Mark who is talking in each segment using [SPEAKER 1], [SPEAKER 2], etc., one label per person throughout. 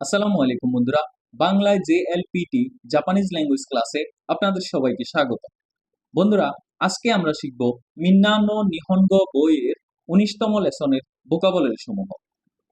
[SPEAKER 1] আসসালামু আলাইকুম বন্ধুরা, বাংলায় জেএলপিটি জাপানিজ ল্যাঙ্গুয়েজ ক্লাসে আপনাদের সবাইকে স্বাগত। বন্ধুরা, আজকে আমরা শিখব মিন্নানো নিহঙ্গ বইয়ের উনিশতম লেসনের বোকাবলারি সমূহ।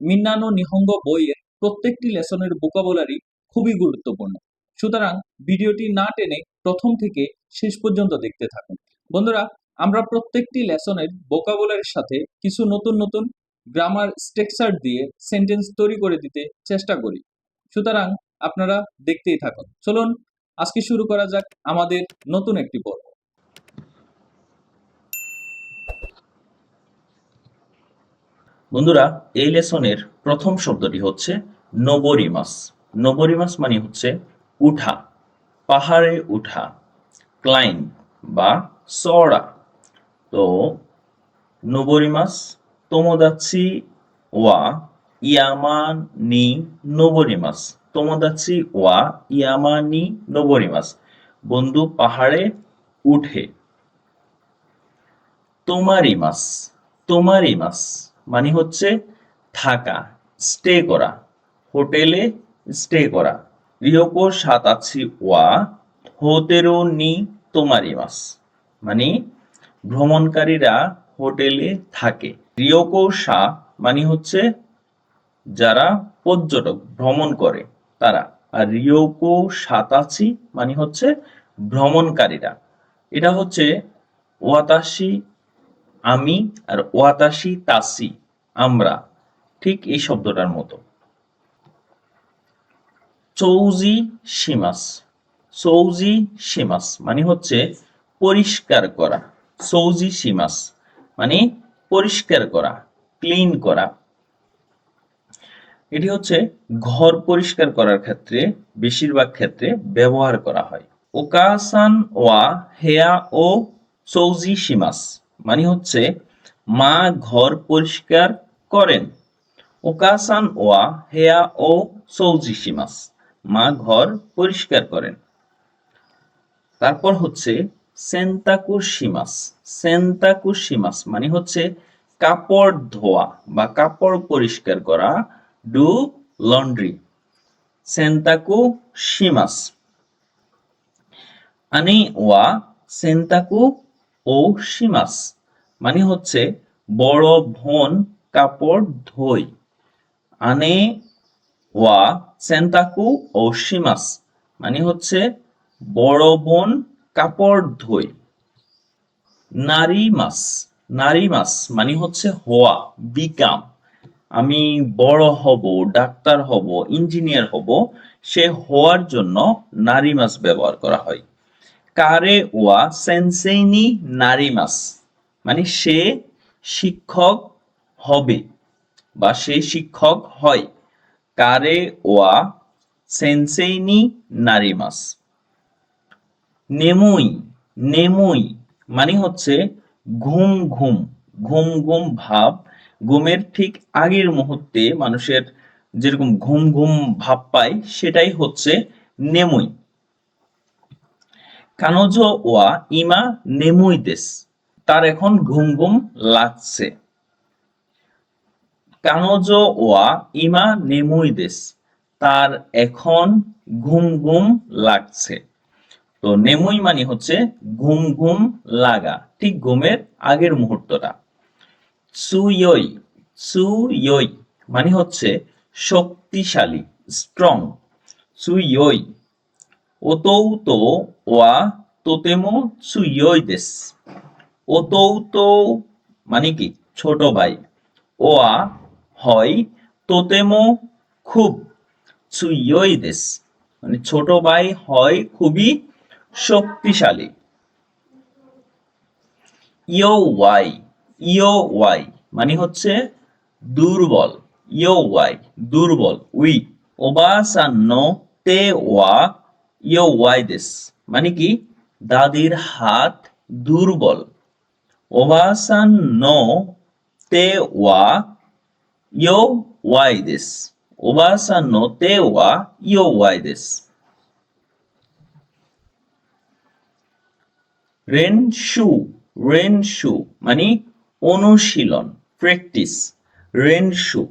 [SPEAKER 1] মিন্নানো নিহঙ্গ বইয়ের প্রত্যেকটি লেসনের বোকাবলারি খুবই গুরুত্বপূর্ণ। সুতরাং ভিডিওটি না টেনে প্রথম থেকে শেষ পর্যন্ত দেখতে থাকুন। বন্ধুরা, আমরা প্রত্যেকটি লেসনের বোকাবলারির সাথে কিছু নতুন নতুন গ্রামার স্ট্রাকচার দিয়ে সেন্টেন্স তৈরি করে দিতে চেষ্টা করি। সুতরাং আপনারা দেখতেই থাকুন। চলুন, আজকে শুরু করা যাক আমাদের নতুন একটি পর্ব।
[SPEAKER 2] বন্ধুরা, এই লেসনের প্রথম শব্দটি হচ্ছে নবরিমাস। নবরিমাস মানে হচ্ছে উঠা, পাহাড়ে উঠা ক্লাইম বা সরা তো নবরিমাস তোমোদাচ্ছি ওয়া ইয়ামান নবরিমাস তোমোদাচ্ছি ওয়া ইয়ামানি নবরিমাস বন্ধু পাহাড়ে উঠে তোমারি মাস তোমারই মাস মানে হচ্ছে থাকা স্টে করা হোটেলে স্টে করা রিওকো সাতাচ্ছি ওয়া হোতেরো নি তোমারি মাস মানে ভ্রমণকারীরা হোটেলে থাকে রিওকো সা মানে হচ্ছে যারা পর্যটক, ভ্রমণ করে, তারা। আর রিওকো সাতাচি মানে হচ্ছে ভ্রমণকারীরা। এটা হচ্ছে ওয়াতাসি আমি আর ওয়াতাসি তাসি, আমরা। ঠিক এই শব্দটার মতো। চৌজি সীমাস চৌজি সীমাস মানে হচ্ছে পরিষ্কার করা। চৌজি সীমাস মানে পরিষ্কার করা ক্লিন করা। এটি হচ্ছে ঘর পরিষ্কার করার ক্ষেত্রে, বেশিরভাগ ক্ষেত্রে ব্যবহার করা হয়। ওকাসান ওয়া হেয়া ও চৌজি সীমাস মানে হচ্ছে মা ঘর পরিষ্কার করেন। ওকাসান ওয়া হেয়া ও চৌজি সীমাস মা ঘর পরিষ্কার করেন। তারপর হচ্ছে সেন্তাকু সীমাস সেন্তাকু সীমাস মানে হচ্ছে কাপড় ধোয়া বা কাপড় পরিষ্কার করা, ডু লন্ড্রি। সেন্তাকু সীমাস আনি ওয়া সেন্তাকু ও সীমাস মানে হচ্ছে বড় বোন কাপড় ধোয় আনে ওয়া সেন্তাকু ও সীমাস মানে হচ্ছে বড় বোন কাপড় ধোয়। নারী মাস নারী মাস মানে হচ্ছে হওয়া বিকাম। আমি বড় হব, ডাক্তার হব, ইঞ্জিনিয়ার হব, সে হওয়ার জন্য নারী মাস ব্যবহার করা হয়। কারে ওয়া সেন্সেইনি নারী মাস মানে সে শিক্ষক হবে বা সে শিক্ষক হয়। কারে ওয়া সেন্সেইনি নারী মাস নেমুই নেমুই মানে হচ্ছে ঘুম ঘুম ঘুম ঘুম ভাব। ঘুমের ঠিক আগের মুহূর্তে মানুষের যেরকম ঘুম ঘুম ভাব পায়, সেটাই হচ্ছে নেমুই। কানজ ওয়া ইমা নেমুই দেশ তার এখন ঘুম ঘুম লাগছে। কানজ ওয়া ইমা নেমুই দেশ তার এখন ঘুম ঘুম লাগছে। তো নেমুই মানে হচ্ছে ঘুম ঘুম লাগা, ঠিক ঘুমের আগের মুহূর্তটা। সুইয়ই সুইয়ই মানে হচ্ছে শক্তিশালী স্ট্রং সুইয়ই ওতৌ তো ওয়া তোতেমো সুইয়ই দেশ ওতৌ তো মানে কি? ছোট ভাই। ওয়া হয় তোতেমো খুব সুইয়ই দেশ মানে ছোট ভাই হয় খুবই শক্তিশালী। ইয়ো ওয়াই ইয়ো ওয়াই মানে হচ্ছে দুর্বল। ইয়ো ওয়াই, দুর্বল ওবাসান্ন তে ওয়া ওয়াই মানে কি? দাদির হাত দুর্বল। ওবাসান্ন তে ওয়া, ইয়ো ওয়াই দেশ ওবাসান্ন তে ওয়া, ইয়ো ওয়াই দেশ রেনশু রেনশু মানে অনুশীলন, প্র্যাকটিস, রেনশু।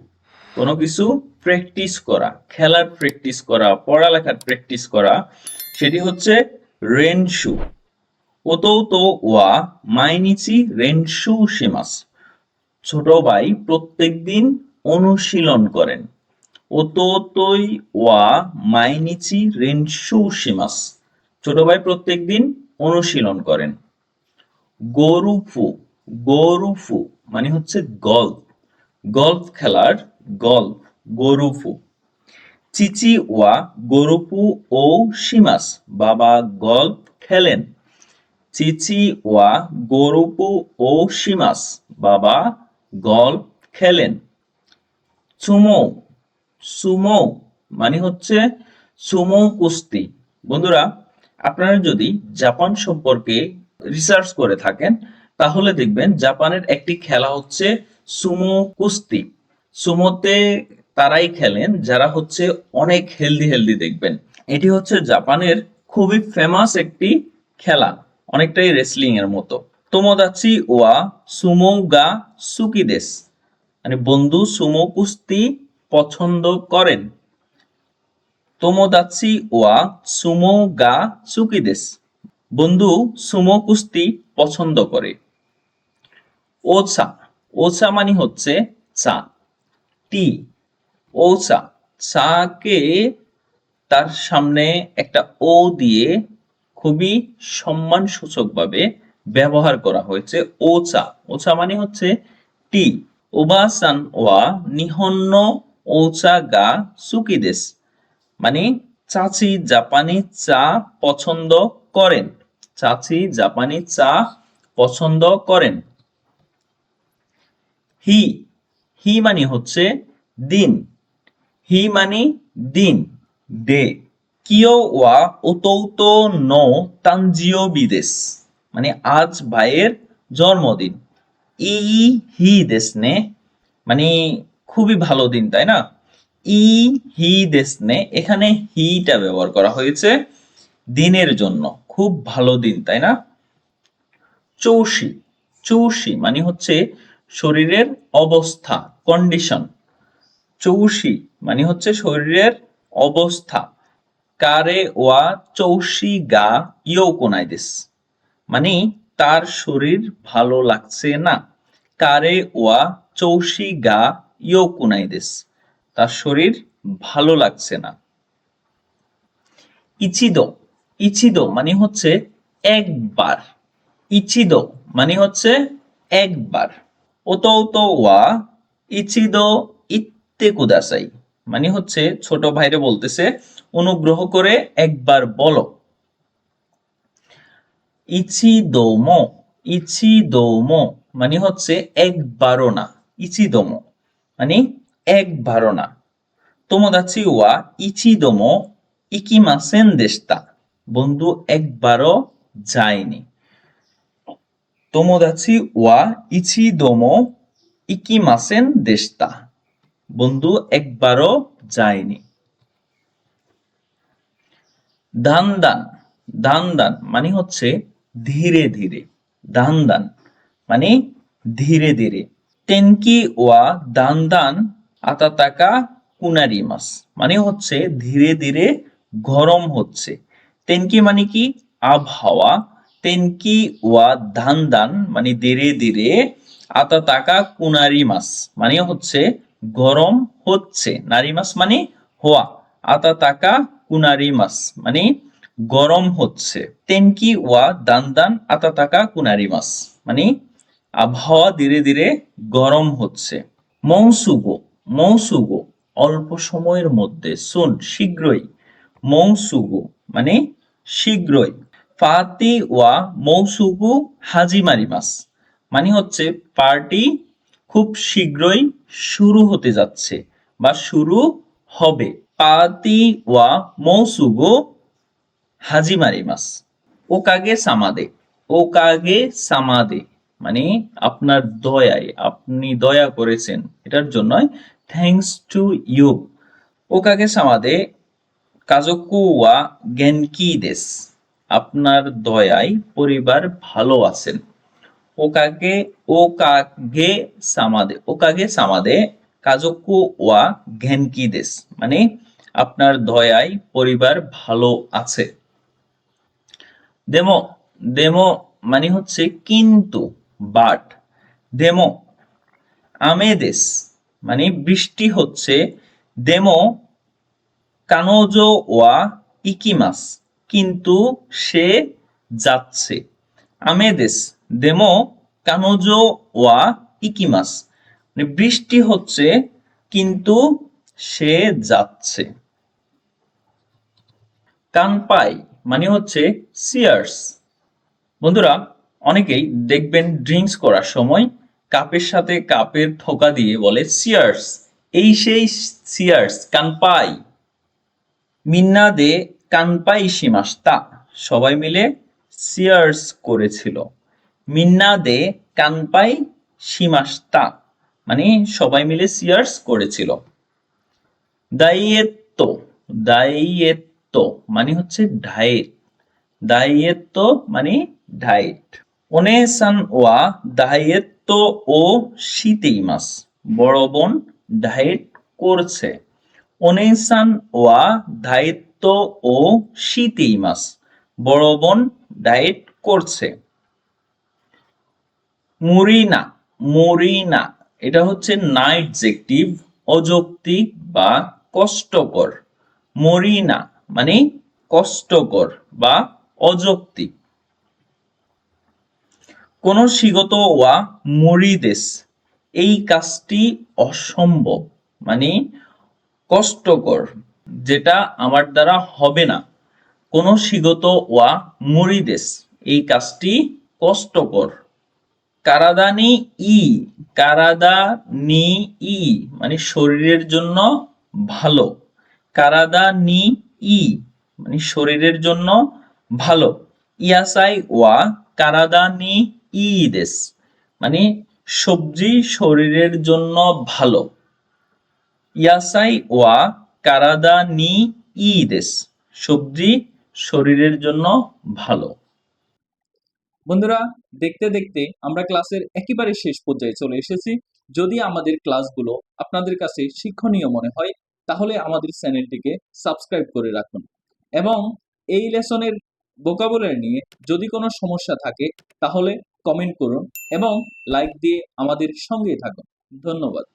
[SPEAKER 2] কোনো কিছু প্র্যাকটিস করা, খেলার প্র্যাকটিস করা, পড়ালেখার প্র্যাকটিস করা, সেটি হচ্ছে রেনশু। ওতো ওয়া মাইনিচি রেনশু শিমাস। ছোট ভাই প্রত্যেকদিন অনুশীলন করেন। ওতোতই ওয়া মাইনিচি রেনশু শিমাস। ছোট ভাই প্রত্যেকদিন অনুশীলন করেন। গরুফু গরুফু মানে হচ্ছে গল্ফ। গল্ফ খেলার গল্ফ, গরুফু। চিচি ওয়া গরুফু ও সিমাস বাবা গল্ফ খেলেন। চিচি ওয়া গরুপু ও শিমাস বাবা গল্ফ খেলেন। সুমো সুমো মানে হচ্ছে সুমো কুস্তি। বন্ধুরা আপনারা যদি জাপান সম্পর্কে রিসার্চ করে থাকেন, তাহলে দেখবেন জাপানের একটি খেলা হচ্ছে সুমো কুস্তি। সুমোতে তারাই খেলেন, যারা হচ্ছে অনেক হেলদি হেলদি দেখবেন। এটি হচ্ছে জাপানের খুবই ফেমাস একটি খেলা, অনেকটাই রেসলিং এর মতো। তোমোদাচি ওয়া সুমো গা সুকিদেস। মানে বন্ধু সুমো কুস্তি পছন্দ করেন। তোমোদাচি ওয়া সুমো গা সুকিদেস বন্ধু, সুমো কুস্তি পছন্দ করে। ওচা ওচা মানে হচ্ছে চা। টি ওচা চাকে তার সামনে একটা ও দিয়ে খুবই সম্মান সূচকভাবে ব্যবহার করা হয়েছে ওচা ওচা মানে হচ্ছে টি। ওবাসান ওয়া নিহন্ন ওচা গা সুকিদেস মানে চাচি জাপানি চা পছন্দ করেন। চাচি জাপানি চা পছন্দ করেন। হি হি মানে হচ্ছে দিন। হি মানে দিন। ডে কিও ওয়া ওতৌতো নো তানজিও বিদেশ। মানে আজ ভাইয়ের জন্মদিন। ই, হি দেশ নে। মানে খুবই ভালো দিন, তাই না? ই, হি দেশনে এখানে হিটা ব্যবহার করা হয়েছে দিনের জন্য। খুব ভালো দিন, তাই না? চৌষি চৌষি মানে হচ্ছে শরীরের অবস্থা কন্ডিশন চৌষি মানে হচ্ছে শরীরের অবস্থা। কারে, ওয়া, চৌষি, গা ইয়ো কোনাইদেস মানে তার শরীর ভালো লাগছে না। কারে, ওয়া, চৌষি, গা ইয়ো কোনাইদেস তার শরীর ভালো লাগছে না। ইচিদো ইচিদো মানে হচ্ছে একবার। ইচিদো মানে হচ্ছে একবার। ওতো ওয়া, ইচিদো ইত্তে কুদাসাই মানে হচ্ছে ছোট ভাইরে বলতেছে, অনুগ্রহ করে একবার বলো। ইচি দোমো ইচি দোমো মানে হচ্ছে একবারও না ইচি দোমো মানে একবারও না তোমোদাচি ওয়া দেশতা বন্ধু, একবারও যায়নি ওয়া দেশতা বন্ধু, একবারও যায়নি দান দান দান দান মানে হচ্ছে ধীরে ধীরে। দান দান মানে ধীরে ধীরে। তেনকি ওয়া দান দান আতাতাকা কুনারিমাস মানে হচ্ছে ধীরে ধীরে গরম হচ্ছে। তেনকি মানে কি? আবহাওয়া। তেনকি ওয়া ধান দান মানে ধীরে ধীরে আতাতাকা কুনারিমাস মানে হচ্ছে গরম হচ্ছে। নারিমাস মানে হওয়া আতাতাকা কুনারিমাস মানে গরম হচ্ছে। তেনকি ওয়া দান দান আতাতাকা কুনারিমাস মানে আবহাওয়া ধীরে ধীরে গরম হচ্ছে। মৌসুগো মৌসুগো, অল্প সময়ের মধ্যে শুন শীঘ্রই। মৌসুগু মানে শীঘ্রই। ফাতি ওয়া মৌসুগু হাজিমারিমাস মানে হচ্ছে পার্টি খুব শীঘ্রই শুরু হতে যাচ্ছে বা শুরু হবে। পাতি ওয়া মৌসুগো হাজিমারিমাস ওকাগে সামাদে, ও কাগে সামাদে মানে আপনার দয়ায়, আপনি দয়া করেছেন, এটার জন্য থ্যাঙ্কস টু ইউ ওকাগে সামাদে কাজকু ওয়া গেনকি দেশ আপনার দয়ায় পরিবার ভালো আছেন। ওকাগে ওকাগে সামাদে ওকাগে সামাদে কাজকু ওয়া ঘেনকি দেশ মানে আপনার দয়ায় পরিবার ভালো আছে। দেমো দেমো মানে হচ্ছে কিন্তু বাট দেমো আমেদেস মানে বৃষ্টি হচ্ছে, দেমো, কানোজো ওয়া ইকিমাস। কিন্তু সে যাচ্ছে। আমেদেস, দেমো, কানোজো ওয়া ইকিমাস। মানে বৃষ্টি হচ্ছে, কিন্তু সে যাচ্ছে। কানপাই মানে হচ্ছে সিয়ার্স বন্ধুরা, অনেকেই দেখবেন ড্রিঙ্কস করার সময় কাপের সাথে কাপের ঠোকা দিয়ে বলে সিয়ার্স এই সেই সিয়ার্স কানপাই মিন্না দে কানপাই সীমাস্তা সবাই মিলে সিয়ার্স করেছিল। মিন্না দে কানপাই সীমাস্তা মানে সবাই মিলে সিয়ার্স করেছিল। দাইয়েত্তো দাইয়েত্তো মানে হচ্ছে ডায়েট দাইয়েত্তো মানে ডায়েট ওনে সান ওয়া দাইয়েত্তো ও শীতেইমাস বড় বোন ডায়েট করছে। ওয়া দায়িত্ব ও বড় বোন ডায়েট করছে। মুরিনা মুরিনা, এটা হচ্ছে না এডজেক্টিভ অযৌক্তিক বা কষ্টকর। মরিনা মানে কষ্টকর বা অযৌক্তিক। কোন শিগত ওয়া মরিদেশ এই কাজটি অসম্ভব মানে কষ্টকর, যেটা আমার দ্বারা হবে না। কোন শিগত ওয়া মরিদেশ এই কাজটি কষ্টকর। কারাদানি ই কারাদা নি ই মানে শরীরের জন্য ভালো। কারাদা নি ই মানে শরীরের জন্য ভালো। ইয়াসাই ওয়া কারাদা নি ই দেশ। মানে সবজি শরীরের জন্য ভালো। ইয়াসাই ওয়া কারাদা নি ই দেশ। সবজি শরীরের জন্য ভালো।
[SPEAKER 1] বন্ধুরা, দেখতে দেখতে আমরা ক্লাসের একেবারে শেষ পর্যায়ে চলে এসেছি। যদি আমাদের ক্লাসগুলো আপনাদের কাছে শিক্ষণীয় মনে হয়, তাহলে আমাদের চ্যানেলটিকে সাবস্ক্রাইব করে রাখুন। এবং এই লেসনের ভোকাবুলারি নিয়ে যদি কোনো সমস্যা থাকে, তাহলে কমেন্ট করুন এবং লাইক দিয়ে আমাদের সঙ্গে থাকুন। ধন্যবাদ।